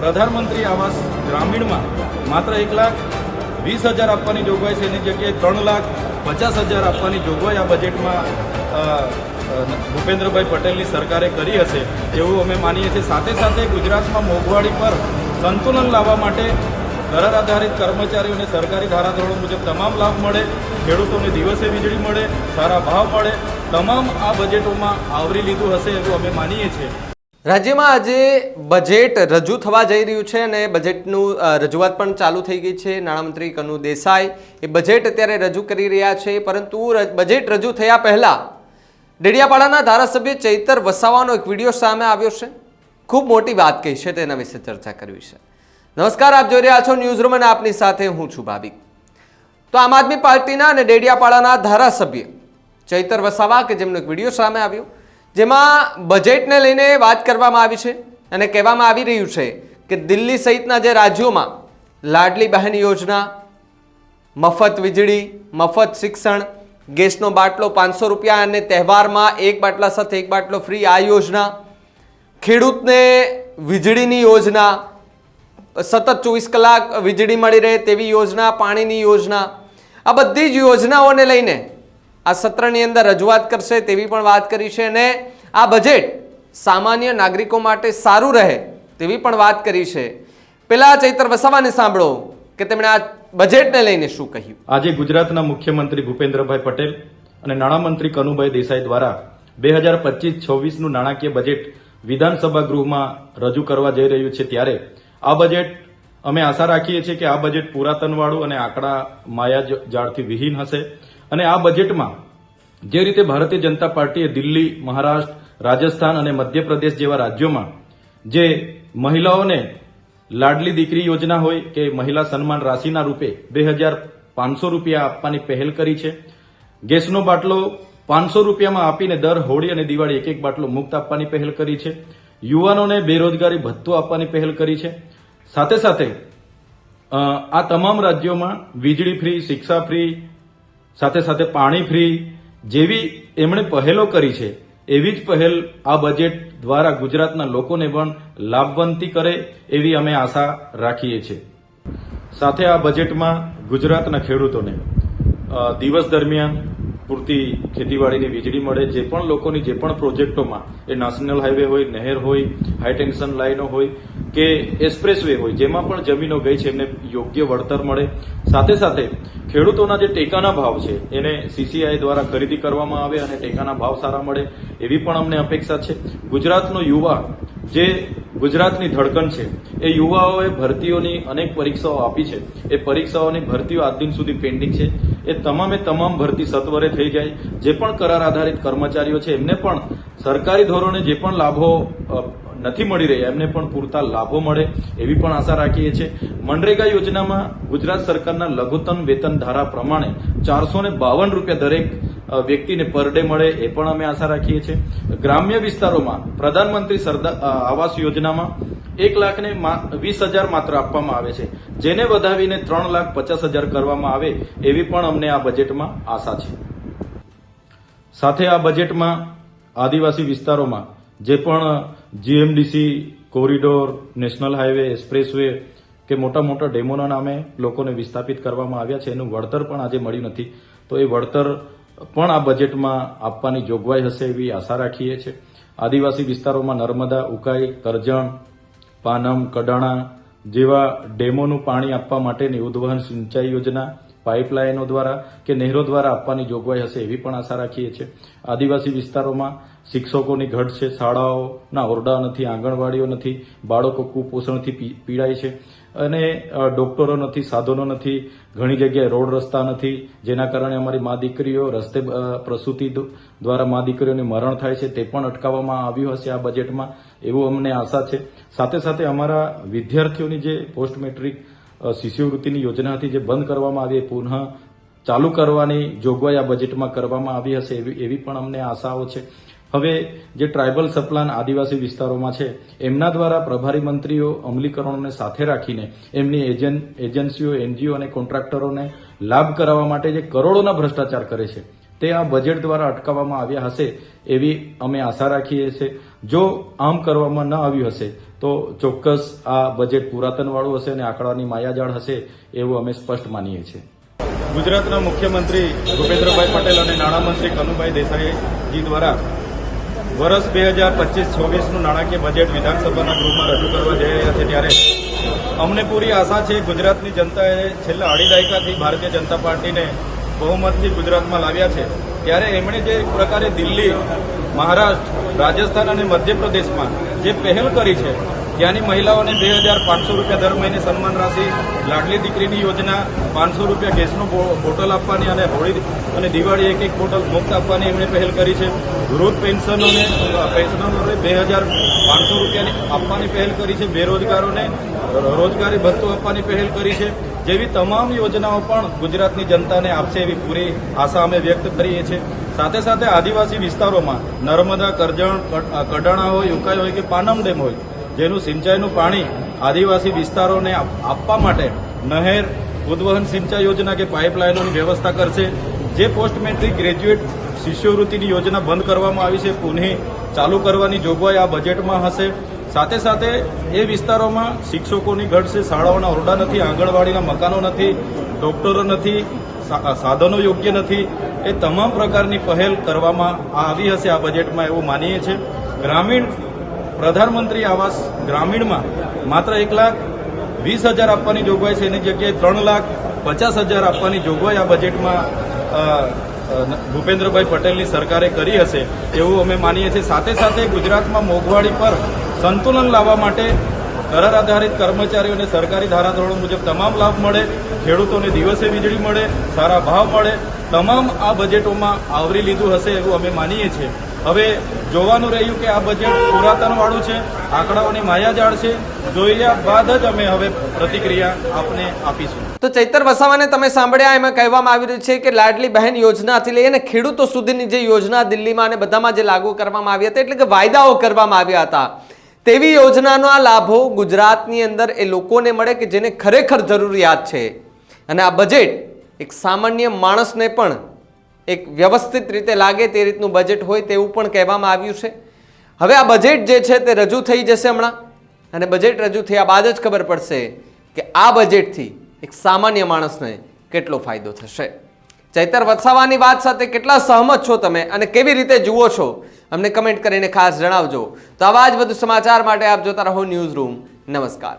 પ્રધાનમંત્રી આવાસ ગ્રામીણમાં માત્ર એક લાખ વીસ હજાર આપવાની જોગવાઈ છે. એની જગ્યાએ ત્રણ લાખ પચાસ હજાર આપવાની જોગવાઈ આ બજેટમાં ભૂપેન્દ્રભાઈ પટેલની સરકારે કરી હશે એવું અમે માનીએ છીએ. સાથે સાથે ગુજરાતમાં મોંઘવારી પર સંતુલન લાવવા માટે કરાર આધારિત કર્મચારીઓને સરકારી ધારાધોરણો મુજબ તમામ લાભ મળે, ખેડૂતોને દિવસે વીજળી મળે, સારા ભાવ મળે, તમામ આ બજેટોમાં આવરી લીધું હશે એવું અમે માનીએ છીએ. રાજ્યમાં આજે બજેટ રજૂ થવા જઈ રહ્યું છે અને બજેટનું રજૂઆત પણ ચાલુ થઈ ગઈ છે. નાણામંત્રી કનુ દેસાઈ એ બજેટ અત્યારે રજૂ કરી રહ્યા છે, પરંતુ બજેટ રજૂ થયા પહેલા ડેડિયાપાડાના ધારાસભ્ય ચૈતર વસાવાનો એક વીડિયો સામે આવ્યો છે. ખૂબ મોટી વાત કહી છે, તેના વિશે ચર્ચા કરવી છે. નમસ્કાર, આપ જોઈ રહ્યા છો ન્યૂઝ રૂમ અને આપની સાથે હું છું ભાવિક. તો આમ આદમી પાર્ટીના અને ડેડિયાપાડાના ધારાસભ્ય ચૈતર વસાવા, કે જેમનો એક વીડિયો સામે આવ્યો જેમાં બજેટને લઈને વાત કરવામાં આવી છે અને કહેવામાં આવી રહ્યું છે કે દિલ્હી સહિતના જે રાજ્યોમાં લાડલી બહેન યોજના, મફત વીજળી, મફત શિક્ષણ, ગેસનો બાટલો પાંચસો રૂપિયા અને તહેવારમાં એક બાટલા સાથે એક બાટલો ફ્રી આ યોજના, ખેડૂતને વીજળીની યોજના, સતત ચોવીસ કલાક વીજળી મળી રહે તેવી યોજના, પાણીની યોજના, આ બધી જ યોજનાઓને લઈને આ સત્રની અંદર રજૂઆત કરશે તેવી પણ વાત કરી છે અને આ બજેટ સામાન્ય નાગરિકો માટે સારું રહે તેવી પણ વાત કરી છે. પેલા ચૈતર વસાવાને સાંભળો કે તેમણે આ બજેટને લઈને શું કહ્યું. આજે ગુજરાતના મુખ્યમંત્રી ભૂપેન્દ્રભાઈ પટેલ અને નાણામંત્રી કનુભાઈ દેસાઈ દ્વારા બે હજાર પચીસ છવ્વીસનું નાણાકીય બજેટ વિધાનસભા ગૃહમાં રજૂ કરવા જઈ રહ્યું છે ત્યારે આ બજેટ અમે આશા રાખીએ છીએ કે આ બજેટ પુરાતનવાળું અને આંકડા માયા જાળથી વિહીન હશે. અને આ બજેટમાં જે રીતે ભારતીય જનતા પાર્ટીએ દિલ્હી, મહારાષ્ટ્ર, રાજસ્થાન અને મધ્યપ્રદેશ જેવા રાજ્યોમાં જે મહિલાઓને લાડલી દીકરી યોજના હોય કે મહિલા સન્માન રાશિના રૂપે બે હજાર પાંચસો રૂપિયા આપવાની પહેલ કરી છે. ગેસનો બાટલો પાંચસો રૂપિયામાં આપીને દર હોળી અને દિવાળી એક એક બાટલો મુક્ત આપવાની પહેલ કરી છે. યુવાનોને બેરોજગારી ભથ્થો આપવાની પહેલ કરી છે. સાથે સાથે આ તમામ રાજ્યોમાં વીજળી ફ્રી, શિક્ષા ફ્રી સાથે સાથે પાણી ફ્રી જેવી એમણે પહેલો કરી છે, એવી જ પહેલ આ બજેટ દ્વારા ગુજરાતના લોકોને પણ લાભવંતી કરે એવી અમે આશા રાખીએ છીએ. સાથે આ બજેટમાં ગુજરાતના ખેડૂતોને દિવસ દરમિયાન પૂરતી ખેતીવાડીની વીજળી મળે, જે પણ લોકોની, જે પણ પ્રોજેક્ટોમાં, એ નેશનલ હાઈવે હોય, નહેર હોય હાઈ ટેન્શન લાઈનો હોય, કે એક્સપ્રેસ વે હોય, જેમાં પણ જમીનો ગઈ છે, એમને યોગ્ય વળતર મળે. સાથે સાથે ખેડૂતોના જે ટેકાના ભાવ છે, એને સીસીઆઈ દ્વારા ખરીદી કરવામાં આવે અને ટેકાના ભાવ સારા મળે, એવી પણ અમને અપેક્ષા છે. ગુજરાતનો યુવા જે ગુજરાતની ધડકણ છે. એ યુવાઓએ ભરતીઓની અનેક પરીક્ષાઓ આપી છે. એ પરીક્ષાઓની ભરતીઓ આજ દિન સુધી પેન્ડિંગ છે. એ તમામે તમામ ભરતી સત્વરે થઈ જાય. જે પણ કરાર આધારિત કર્મચારીઓ છે, એમને પણ સરકારી ધોરણે જે પણ લાભો નથી મળી રહ્યા, એમને પણ પૂરતા લાભો મળે એવી પણ આશા રાખીએ છીએ. મનરેગા યોજનામાં ગુજરાત સરકારના લઘુત્તમ વેતન ધારા પ્રમાણે ચારસો બાવન રૂપિયા દરેક વ્યક્તિને પર ડે મળે એ પણ અમે આશા રાખીએ છીએ. ગ્રામ્ય વિસ્તારોમાં પ્રધાનમંત્રી સરદાર આવાસ યોજનામાં એક લાખને વીસ હજાર માત્ર આપવામાં આવે છે. જેને વધાવીને ત્રણ લાખ પચાસ હજાર કરવામાં આવે એવી પણ અમને આ બજેટમાં આશા છે. સાથે આ બજેટમાં આદિવાસી વિસ્તારોમાં જે પણ GMDC, corridor, national highway, expressway કે મોટા મોટા ડેમોના નામે લોકોને વિસ્થાપિત કરવામાં આવ્યા છે, એનું વળતર પણ આજે મળ્યું નથી. તો એ વળતર પણ આ બજેટમાં આપવાની જોગવાઈ હશે એવી આશા રાખીએ છીએ. આદિવાસી વિસ્તારોમાં નર્મદા, ઉકાઈ, કરજણ, પાનમ, કડાણા જેવા ડેમોનું પાણી આપવા માટેની ઉદ્વહન સિંચાઈ યોજના, પાઇપલાઇનો દ્વારા કે નહેરો દ્વારા આપવાની જોગવાઈ હશે એવી પણ આશા રાખીએ છીએ. આદિવાસી વિસ્તારોમાં શિક્ષકોની ઘટ છે, શાળાઓના ઓરડા નથી, આંગણવાડીઓ નથી, બાળકો કુપોષણથી પીડાય છે અને ડોક્ટરો નથી, સાધનો નથી, ઘણી જગ્યાએ રોડ રસ્તા નથી, જેના કારણે અમારી મા દીકરીઓ રસ્તે પ્રસૂતિ દ્વારા મા દીકરીઓને મરણ થાય છે, તે પણ અટકાવવામાં આવ્યું હશે આ બજેટમાં, એવું અમને આશા છે. સાથે સાથે અમારા વિદ્યાર્થીઓની જે પોસ્ટ મેટ્રિક શિષ્યવૃત્તિની યોજના હતી, જે બંધ કરવામાં આવી પુનઃ ચાલુ કરવાની જોગવાઈ આ બજેટમાં કરવામાં આવી હશે, એવી એવી પણ અમને આશાઓ છે. હવે જે ટ્રાઇબલ સપ્લાન આદિવાસી વિસ્તારોમાં છે, એમના દ્વારા પ્રભારી મંત્રીઓ અમલીકરણોને સાથે રાખીને એમની એજન, એજન્સીઓ, એનજીઓ અને કોન્ટ્રાક્ટરોને લાભ કરાવવા માટે જે કરોડોના ભ્રષ્ટાચાર કરે છે, તે આ બજેટ દ્વારા અટકાવવામાં આવ્યા હશે એવી અમે આશા રાખીએ છીએ. જો આમ કરવામાં ન આવ્યું હશે, તો ચોક્કસ આ બજેટ પુરાતનવાળું હશે અને આંકડાની માયાજાળ હશે એવું અમે સ્પષ્ટ માનીએ છીએ. ગુજરાતના મુખ્યમંત્રી ભૂપેન્દ્રભાઈ પટેલ અને નાણામંત્રી કનુભાઈ દેસાઈજી દ્વારા વર્ષ બે હજાર પચીસ છવ્વીસનું નાણાકીય બજેટ વિધાનસભાના ગૃહમાં રજૂ કરવા જઈ રહ્યા છે ત્યારે અમને પૂરી આશા છે ગુજરાતની જનતાએ છેલ્લા અઢી દાયકાથી ભારતીય જનતા પાર્ટીને બહુમતથી ગુજરાતમાં લાવ્યા છે. ત્યારે એમણે જે પ્રકારે દિલ્હી, મહારાષ્ટ્ર, રાજસ્થાન અને મધ્યપ્રદેશમાં જે પહેલ કરી છે, ત્યાંની મહિલાઓને બે હજાર પાંચસો રૂપિયા દર મહિને સન્માન રાશિ, લાડલી દીકરીની યોજના, પાંચસો રૂપિયા ગેસનું બોટલ આપવાની અને હોળી અને દિવાળી એક એક બોટલ મુક્ત આપવાની એમણે પહેલ કરી છે. વૃદ્ધ પેન્શનોને પેન્શનરોને બે હજાર પાંચસો રૂપિયાની આપવાની પહેલ કરી છે. બેરોજગારોને રોજગારી ભથ્થું આપવાની પહેલ કરી છે. જેવી તમામ યોજનાઓ પણ ગુજરાતની જનતાને આપશે એવી પૂરી આશા અમે વ્યક્ત કરીએ છીએ. સાથે સાથે આદિવાસી વિસ્તારોમાં નર્મદા, કરજણ કડ- કડાણા હોય, ઉકાઈ હોય કે પાનમ ડેમ હોય, જેનું સિંચાઈનું પાણી આદિવાસી વિસ્તારોને આપવા માટે નહેર, ઉદ્વહન સિંચાઈ યોજના કે પાઇપલાઇનોની વ્યવસ્થા કરશે. જે પોસ્ટ મેટ્રિક ગ્રેજ્યુએટ શિષ્યવૃત્તિની યોજના બંધ કરવામાં આવી છે, પુનઃ ચાલુ કરવાની જોગવાઈ આ બજેટમાં હશે. સાથે સાથે એ વિસ્તારોમાં શિક્ષકોની ઘટશે શાળાઓના ઓરડા નથી, આંગણવાડીના મકાનો નથી, ડોક્ટરો નથી સાધનો યોગ્ય નથી. એ તમામ પ્રકારની પહેલ કરવામાં આવી હશે આ બજેટમાં એવું માનીએ છીએ ગ્રામીણ, પ્રધાનમંત્રી આવાસ ગ્રામીણમાં માત્ર એક લાખ વીસ હજાર આપવાની જોગવાઈ છે, એની જગ્યાએ ત્રણ લાખ પચાસ હજાર આપવાની જોગવાઈ આ બજેટમાં ભૂપેન્દ્રભાઈ પટેલની સરકારે કરી હશે એવું અમે માનીએ છીએ. સાથે સાથે ગુજરાતમાં મોંઘવારી પર સંતુલન લાવવા માટે કરાર આધારિત કર્મચારીઓને સરકારી ધારાધોરણો મુજબ તમામ લાભ મળે, ખેડૂતોને દિવસે વીજળી મળે, સારા ભાવ મળે. તમામ આ બજેટોમાં આવરી લીધું હશે એવું અમે માનીએ છીએ. હવે જોવાનું રહ્યું કે આ બજેટ પુરાતનવાળું છે, આંકડાઓની માયાજાળ છે. જોયા બાદ જ અમે હવે પ્રતિક્રિયા આપને આપીશું. તો ચૈતર વસાવાને તમે સાંભળ્યા, એમાં કહેવામાં આવી રહ્યું છે કે લાડલી બહેન યોજનાથી લઈને ખેડૂતો સુધીની જે યોજના દિલ્હીમાં અને બધામાં જે લાગુ કરવામાં આવી હતી, એટલે કે વાયદાઓ કરવામાં આવ્યા હતા, તેવી યોજનાના લાભો ગુજરાતની અંદર એ લોકોને મળે કે જેને ખરેખર જરૂરિયાત છે. અને આ બજેટ એક સામાન્ય માણસને પણ એક વ્યવસ્થિત રીતે લાગે તે રીતનું બજેટ હોય તેવું પણ કહેવામાં આવ્યું છે. હવે આ બજેટ જે છે તે રજૂ થઈ જશે હમણાં. અને બજેટ રજૂ થયા બાદ જ ખબર પડશે કે આ બજેટથી એક સામાન્ય માણસને કેટલો ફાયદો થશે. ચૈતર વસાવાની વાત સાથે કેટલા સહમત છો તમે અને કેવી રીતે જુઓ છો? અમને કમેન્ટ કરીને ખાસ જણાવજો. તો આવા જ વધુ સમાચાર માટે આપ જોતા રહો ન્યૂઝ રૂમ નમસ્કાર.